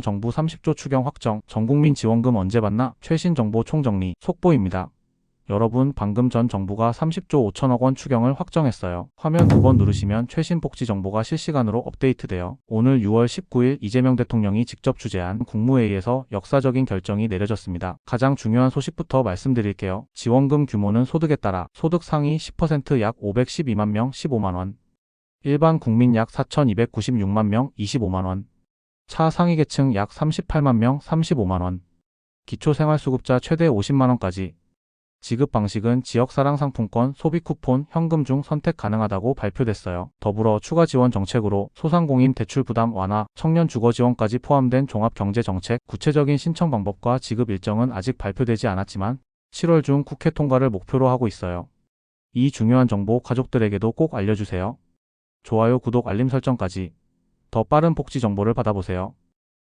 정부 30조 추경 확정, 전국민 지원금 언제 받나? 최신 정보 총정리, 속보입니다. 여러분, 방금 전 정부가 30조 5천억 원 추경을 확정했어요. 화면 두 번 누르시면 최신 복지 정보가 실시간으로 업데이트돼요. 오늘 6월 19일 이재명 대통령이 직접 주재한 국무회의에서 역사적인 결정이 내려졌습니다. 가장 중요한 소식부터 말씀드릴게요. 지원금 규모는 소득에 따라 소득 상위 10%약 512만 명 15만 원, 일반 국민 약 4,296만 명 25만 원, 차 상위 계층 약 38만 명 35만 원, 기초생활수급자 최대 50만 원까지 지급 방식은 지역사랑 상품권, 소비 쿠폰, 현금 중 선택 가능하다고 발표됐어요. 더불어 추가 지원 정책으로 소상공인 대출 부담 완화, 청년 주거 지원까지 포함된 종합경제 정책, 구체적인 신청 방법과 지급 일정은 아직 발표되지 않았지만 7월 중 국회 통과를 목표로 하고 있어요. 이 중요한 정보 가족들에게도 꼭 알려주세요. 좋아요, 구독, 알림 설정까지 더 빠른 복지 정보를 받아보세요.